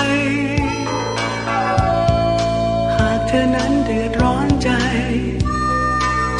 ย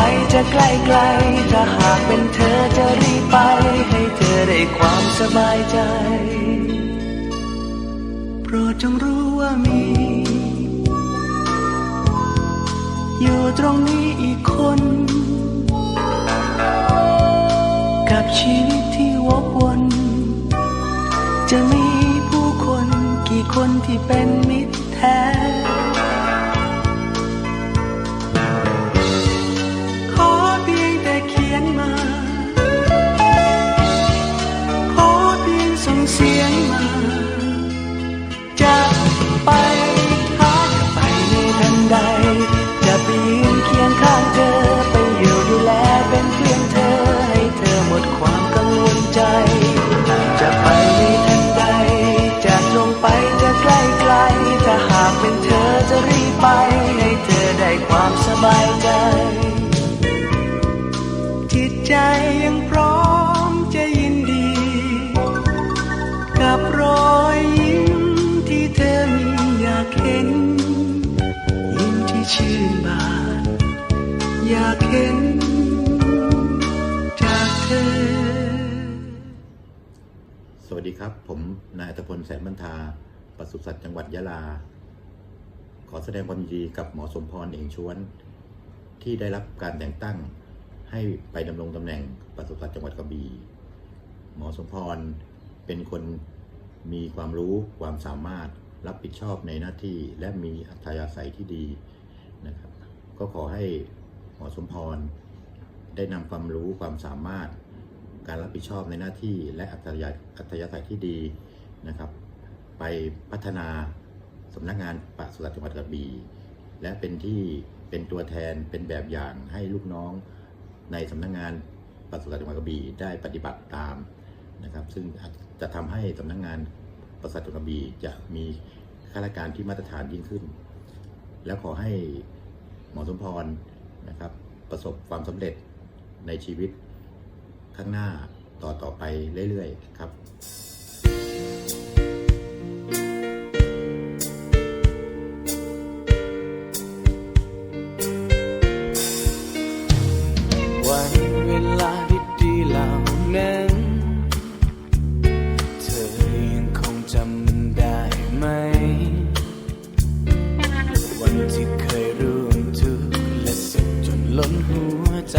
จากลมไปจะใกล้ไกล ถ้าหากเป็นเธอจะรีบไป ให้เธอได้ความสบายใจ โปรดจงรู้ว่ามี อยู่ตรงนี้อีกคน กับชีวิตที่วกวน จะมีผู้คนกี่คนที่เป็นมิตร ครับ ผมนายอัตพลแสนบรรทาปศุสัตว์จังหวัดยะลา ขอแสดงความยินดีกับหมอสมพรเองชวน ที่ได้รับการแต่งตั้งให้ไปดำรงตำแหน่งปศุสัตว์จังหวัดกระบี่หมอสมพรเป็นคนมีความรู้ความสามารถรับผิดชอบในหน้าที่และมีอัธยาศัยที่ดีนะครับ ก็ขอให้หมอสมพรได้นำความรู้ความสามารถ การรับผิดชอบในหน้าที่และอัธยาอัธยาศัยที่ดีนะครับ ไปพัฒนาสำนักงานปศุสัตว์จังหวัดกระบี่และเป็นที่เป็นตัวแทนเป็นแบบอย่างให้ลูกน้องในสำนักงานปศุสัตว์จังหวัดกระบี่ได้ปฏิบัติตามนะครับ ซึ่งจะทำให้สำนักงานปศุสัตว์จังหวัดกระบี่จะมีข้าราชการที่มาตรฐานยิ่งขึ้น แล้วขอให้หมอสมพรนะครับประสบความสำเร็จในชีวิต ข้างหน้าต่อต่อไปเรื่อยๆครับวันเวลาดีๆเหล่านั้น เธอยังคงจำมันได้ไหม วันที่เคยร่วมทุกข์และสุขจนล้นหัวใจ